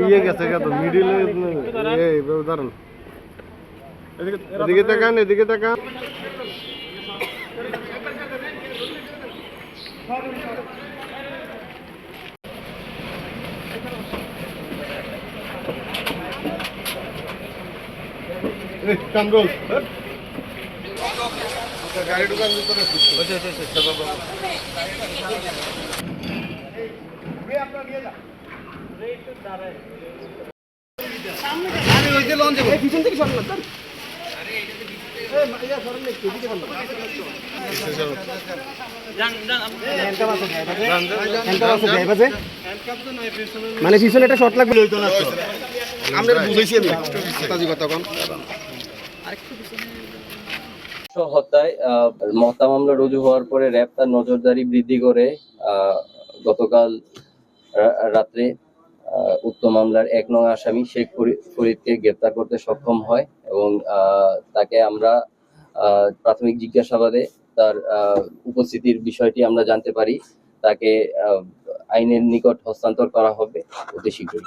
ইয়ে গেছে কত মিডিলে এই দাঁড়ান এদিকে তাকান এদিকে তাকান গাড়ি ঢুকান ভিতরে মানে পিছনে একটা শর্ট লাগবে আমরা আমি হত্যায় হত্যা মামলা রুজু হওয়ার পরে র্যাব তার নজরদারি বৃদ্ধি করে গতকাল রাত্রে উক্ত মামলার এক নং আসামি শেখ ফরি- ফরিদকে গ্রেপ্তার করতে সক্ষম হয় এবং তাকে আমরা প্রাথমিক জিজ্ঞাসাবাদে তার উপস্থিতির বিষয়টি আমরা জানতে পারি। তাকে আইনের নিকট হস্তান্তর করা হবে অতি শীঘ্রই।